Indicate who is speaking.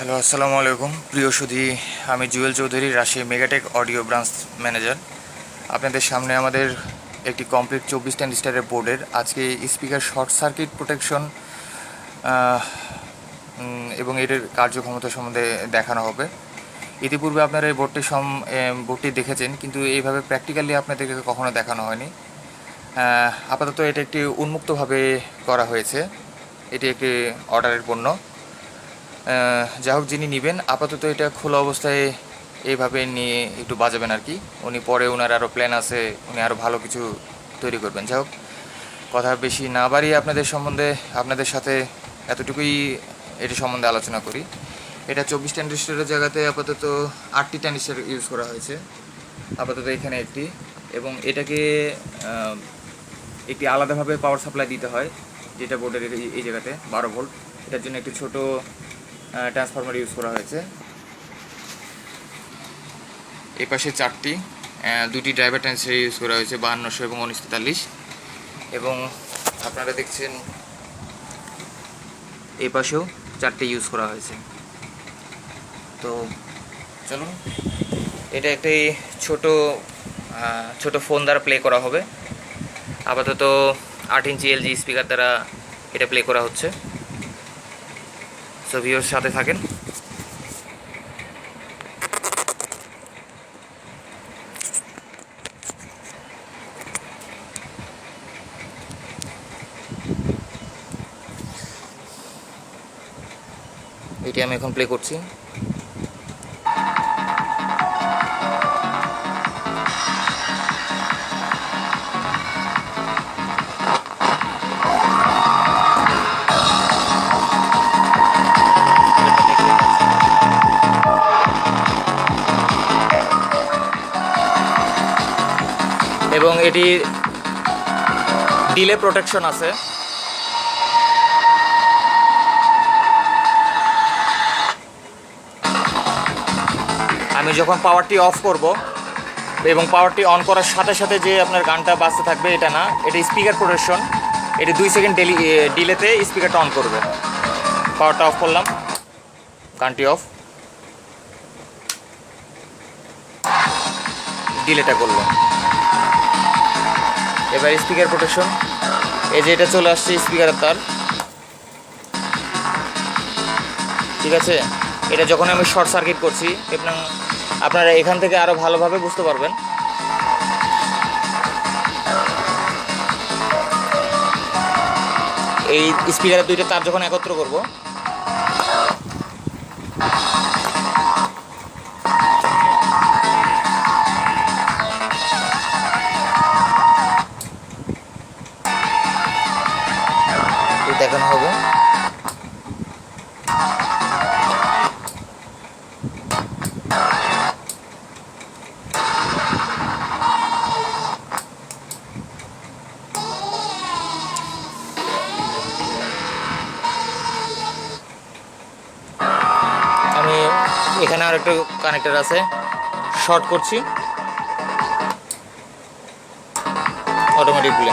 Speaker 1: Hello, আসসালামু আলাইকুম। প্রিয় সুধী, আমি জুয়েল চৌধুরী রাশি মেগাটেক অডিও ব্রাঞ্চ ম্যানেজার। আপনাদের সামনে আমাদের একটি কমপ্লিট চব্বিশ স্টারের বোর্ডের আজকে স্পিকার শর্ট সার্কিট প্রোটেকশন এবং এটার কার্যক্ষমতা সম্বন্ধে দেখানো হবে। ইতিপূর্বে আপনারা এই বোর্ডটি সম বোর্ডটি দেখেছেন, কিন্তু এইভাবে প্র্যাকটিক্যালি আপনাদেরকে কখনো দেখানো হয়নি। আপাতত এটা একটি উন্মুক্তভাবে করা হয়েছে। এটি একটি অর্ডারের পণ্য। যা হোক, যিনি নেবেন, আপাতত এটা খোলা অবস্থায় এইভাবে নিয়ে একটু বাজাবেন আর কি। উনি পরে ওনার আরও প্ল্যান আছে, উনি আরও ভালো কিছু তৈরি করবেন। যা হোক, কথা বেশি না বাড়িয়ে আপনাদের সম্বন্ধে, আপনাদের সাথে এতটুকুই এটি সম্বন্ধে আলোচনা করি। এটা চব্বিশ ট্যান্ডিস্টারের জায়গাতে আপাতত আটটি ট্যান্ডিস্টার ইউজ করা হয়েছে। আপাতত এখানে একটি। এবং এটাকে একটি আলাদাভাবে পাওয়ার সাপ্লাই দিতে হয়, যেটা বোর্ডের এই- এই জায়গাতে, বারো ভোল্ট এটার জন্য একটি ছোট ট্রান্সফরমার ইউজ করা হয়েছে। এই পাশে চারটি দুটি ড্রাইভার ট্রান্সফার ইউজ করা হয়েছে, বাহান্নশো এবং উনিশ তেতাল্লিশ। এবং আপনারা দেখছেন এই পাশেও চারটে ইউজ করা হয়েছে। তো চলুন, এটা একটি ছোট ছোট ফোন দ্বারা প্লে করা হবে। আপাতত আট ইঞ্চি এলজি স্পিকার দ্বারা এটা প্লে করা হচ্ছে। সো ভিওর সাথে থাকেন। এটি আমি এখন প্লে করছি। এবং এটি ডিলে প্রোটেকশন আছে। আমি যখন পাওয়ারটি অফ করব এবং পাওয়ারটি অন করার সাথে সাথে যে আপনার গানটা বাজতে থাকবে এটা না, এটা স্পিকার প্রোটেকশন এটি দুই সেকেন্ড ডেলি ডিলেতে স্পিকারটা অন করবে। পাওয়ারটা অফ করলাম, গানটি অফ ডিলেটা করল এবার স্পিকার প্রোটেকশন এই যে এটা চলে আসছে স্পিকারের তার। ঠিক আছে? এটা যখন আমি শর্ট সার্কিট করছি, এবং আপনারা এখান থেকে আরও ভালোভাবে বুঝতে পারবেন। এই স্পিকারের দুইটা তার যখন একত্র করব দেখানো হবে। আমি এখানে আর একটু কানেক্টর আছে। শর্ট করছি। Automatic play